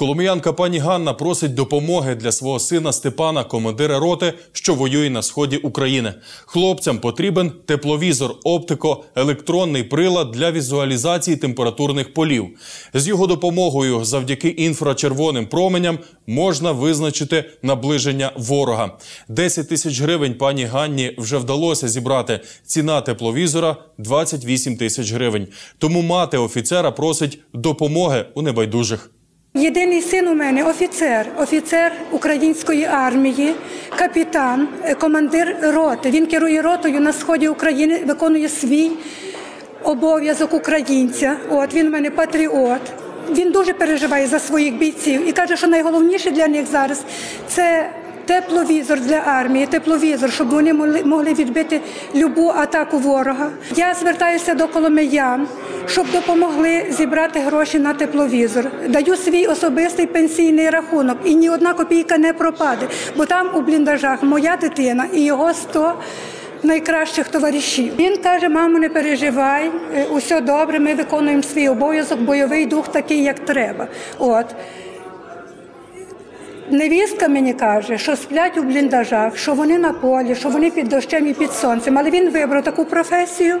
Коломиянка пані Ганна просить допомоги для свого сина Степана, командира роти, що воює на сході України. Хлопцям потрібен тепловізор, оптико, електронний прилад для візуалізації температурних полів. З його допомогою, завдяки інфрачервоним променям, можна визначити наближення ворога. 10 тисяч гривень пані Ганні вже вдалося зібрати. Ціна тепловізора 28 тисяч гривень. Тому мати офіцера просить допомоги у небайдужих. Єдиний син у мене офіцер, офіцер української армії, капітан, е, командир роти. Він керує ротою на сході України, виконує свій обов'язок українця. От він у мене патріот. Він дуже переживає за своїх бійців і каже, що найголовніше для них зараз це тепловізор для армії, тепловізор, щоб вони могли, відбити любу атаку ворога. Я звертаюся до коломиян, щоб допомогли зібрати гроші на тепловізор. Даю свій особистий пенсійний рахунок, і ні одна копійка не пропаде, бо там у бліндажах моя дитина і його 100 найкращих товаришів. Він каже: мамо, не переживай, е, усе добре, ми виконуємо свій обов'язок, бойовий дух такий, як треба. От. Невістка мені каже, що сплять у бліндажах, що вони на полі, що вони під дощем і під сонцем. Але він вибрав таку професію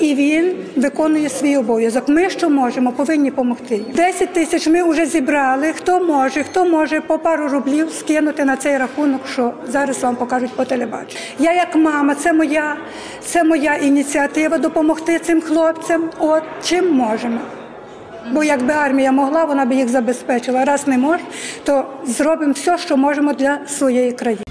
і він виконує свій обов'язок. Ми що можемо, повинні допомогти. 10 тисяч ми вже зібрали. Хто може, хто може по пару рублів скинути на цей рахунок, що зараз вам покажуть по телебаченню. Я як мама, це моя, це моя ініціатива допомогти цим хлопцям. От чим можемо. Бо якби армія могла, вона б їх забезпечила. Раз не може, то зробимо все, що можемо для своєї країни.